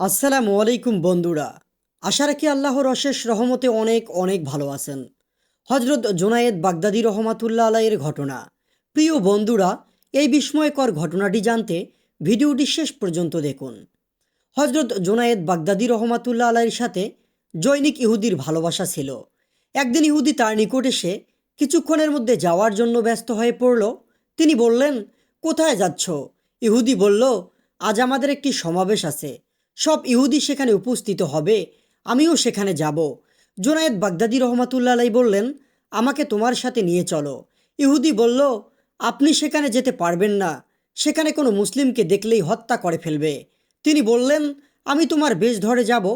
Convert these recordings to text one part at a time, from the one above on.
আসসালামু আলাইকুম বন্ধুরা। আশা রাখি আল্লাহর অশেষ রহমতে অনেক অনেক ভালো আছেন। হজরত জোনায়েদ বাগদাদি রহমাতুল্লাহ আলাইয়ের ঘটনা। প্রিয় বন্ধুরা, এই বিস্ময়কর ঘটনাটি জানতে ভিডিওটি শেষ পর্যন্ত দেখুন। হজরত জোনায়েদ বাগদাদি রহমাতুল্লাহ আলাইয়ের সাথে জৈনিক ইহুদির ভালোবাসা ছিল। একদিন ইহুদি তার নিকট এসে কিছুক্ষণের মধ্যে যাওয়ার জন্য ব্যস্ত হয়ে পড়ল। তিনি বললেন, কোথায় যাচ্ছ? ইহুদি বলল, আজ আমাদের একটি সমাবেশ আছে। সব ইহুদি সেখানে উপস্থিত হবে, আমিও সেখানে যাব। জোনায়েদ বাগদাদি রহমাতুল্লা আলাই বললেন, আমাকে তোমার সাথে নিয়ে চলো। ইহুদি বলল, আপনি সেখানে যেতে পারবেন না, সেখানে কোনো মুসলিমকে দেখলেই হত্যা করে ফেলবে। তিনি বললেন, আমি তোমার বেশ ধরে যাব।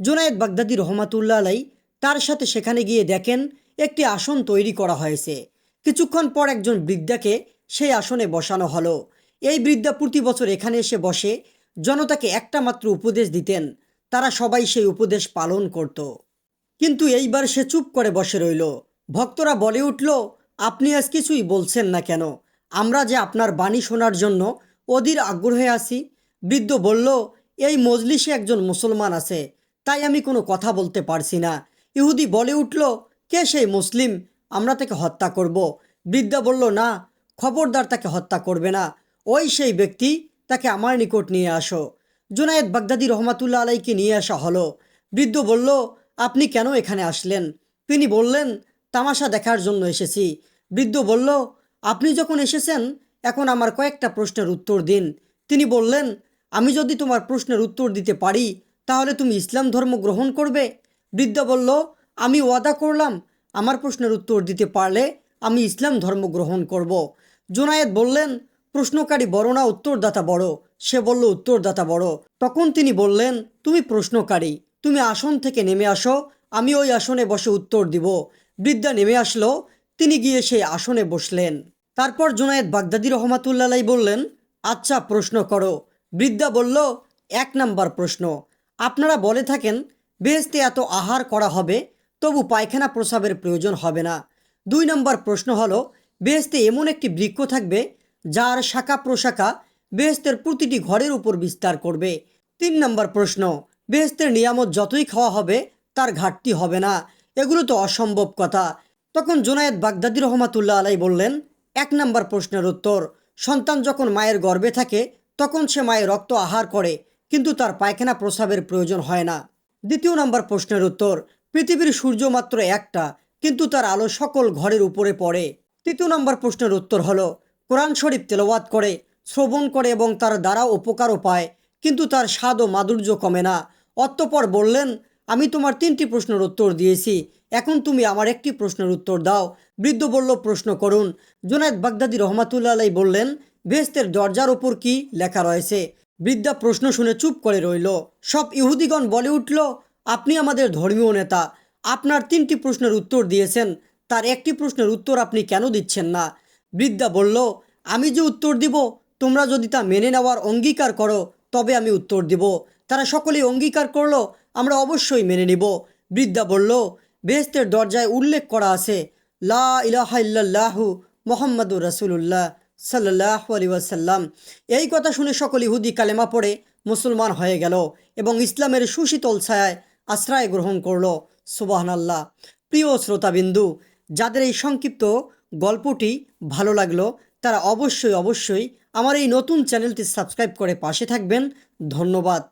জোনায়েদ বাগদাদি রহমাতুল্লা আলাই তার সাথে সেখানে গিয়ে দেখেন, একটি আসন তৈরি করা হয়েছে। কিছুক্ষণ পর একজন বৃদ্ধাকে সেই আসনে বসানো হলো। এই বৃদ্ধা প্রতি বছর এখানে এসে বসে জনতাকে একটা মাত্র উপদেশ দিতেন, তারা সবাই সেই উপদেশ পালন করত। কিন্তু এইবার সে চুপ করে বসে রইল। ভক্তরা বলে উঠল, আপনি আজ কিছুই বলছেন না কেন? আমরা যে আপনার বাণী শোনার জন্য অধীর আগ্রহে আছি। বৃদ্ধ বলল, এই মজলিসে একজন মুসলমান আছে, তাই আমি কোনো কথা বলতে পারছি না। ইহুদি বলে উঠল, কে সেই মুসলিম? আমরা তাকে হত্যা করব। বৃদ্ধা বলল, না, খবরদার তাকে হত্যা করবে না। ওই সেই ব্যক্তি তাকে আমার নিকট নিয়ে আসো। জুনায়েদ বাগদাদি রহমাতুল্লাহ আলাইকে নিয়ে আসা হলো। বৃদ্ধ বলল, আপনি কেন এখানে আসলেন? তিনি বললেন, তামাশা দেখার জন্য এসেছি। বৃদ্ধ বলল, আপনি যখন এসেছেন, এখন আমার কয়েকটা প্রশ্নের উত্তর দিন। তিনি বললেন, আমি যদি তোমার প্রশ্নের উত্তর দিতে পারি, তাহলে তুমি ইসলাম ধর্ম গ্রহণ করবে? বৃদ্ধ বলল, আমি ওয়াদা করলাম, আমার প্রশ্নের উত্তর দিতে পারলে আমি ইসলাম ধর্ম গ্রহণ করব। জোনায়েদ বললেন প্রশ্নকারী বড় না উত্তরদাতা বড়? সে বলল, উত্তরদাতা বড়। তখন তিনি বললেন, তুমি প্রশ্নকারী। তুমি আসন থেকে নেমে আসো, আমি ওই আসনে বসে উত্তর দিব। বৃদ্ধা নেমে আসলো, তিনি গিয়ে সেই আসনে বসলেন। তারপর জোনায়েদ বাগদাদি রহমাতুল্লাহ বললেন আচ্ছা প্রশ্ন করো। বৃদ্ধা বলল, এক নাম্বার প্রশ্ন। আপনারা বলে থাকেন বেহেস্তে এত আহার করা হবে, তবু পায়খানা প্রসাবের প্রয়োজন হবে না। দুই নম্বর প্রশ্ন হলো বেহেস্তে এমন একটি বৃক্ষ থাকবে যার শাখা প্রশাখা বেহেস্তের প্রতিটি ঘরের উপর বিস্তার করবে। তিন নম্বর প্রশ্ন, বেহেস্তের নিয়ামত যতই খাওয়া হবে, তার ঘাটতি হবে না। এগুলো তো অসম্ভব কথা। তখন জোনায়েদ বাগদাদি রহমাতুল্লাহ আলাই বললেন, এক নম্বর প্রশ্নের উত্তর, সন্তান যখন মায়ের গর্ভে থাকে, তখন সে মায়ের রক্ত আহার করে, কিন্তু তার পায়খানা প্রস্রাবের প্রয়োজন হয় না। দ্বিতীয় নম্বর প্রশ্নের উত্তর, পৃথিবীর সূর্য মাত্র একটা, কিন্তু তার আলো সকল ঘরের উপরে পড়ে। তৃতীয় নম্বর প্রশ্নের উত্তর হলো কোরআন শরীফ তেলাওয়াত করে, শ্রবণ করে এবং তার দ্বারা উপকারও পায়, কিন্তু তার স্বাদ ও মাধুর্য কমে না। অতঃপর বললেন, আমি তোমার তিনটি প্রশ্নের উত্তর দিয়েছি। এখন তুমি আমার একটি প্রশ্নের উত্তর দাও। বৃদ্ধ বলল, প্রশ্ন করুন। জোনায়েদ বাগদাদি রহমাতুল্লাহ আলাই বললেন বেস্তের দরজার ওপর কি লেখা রয়েছে? বৃদ্ধা প্রশ্ন শুনে চুপ করে রইল। সব ইহুদিগণ বলে উঠল, আপনি আমাদের ধর্মীয় নেতা। আপনার তিনটি প্রশ্নের উত্তর দিয়েছেন। তার একটি প্রশ্নের উত্তর আপনি কেন দিচ্ছেন না? বৃদ্ধা বলল, আমি যে উত্তর দিব, তোমরা যদি তা মেনে নেওয়ার অঙ্গীকার করো, তবে আমি উত্তর দিব। তারা সকলেই অঙ্গীকার করল, আমরা অবশ্যই মেনে নিব। বৃদ্ধা বলল, বেহেস্তের দরজায় উল্লেখ করা আছে, লা ইলাহা ইল্লাল্লাহু মোহাম্মদুর রাসুলুল্লাহ সাল্লাহ আলী ওয়াসাল্লাম। এই কথা শুনে সকল ইহুদি কালেমা পড়ে মুসলমান হয়ে গেল এবং ইসলামের সুশীতল ছায়ায় আশ্রয় গ্রহণ করল। সুবাহান আল্লাহ প্রিয় শ্রোতাবিন্দু, যাদের এই সংক্ষিপ্ত গল্পটি ভালো লাগল, তারা অবশ্যই অবশ্যই আমার এই নতুন চ্যানেলটি সাবস্ক্রাইব করে পাশে থাকবেন। ধন্যবাদ।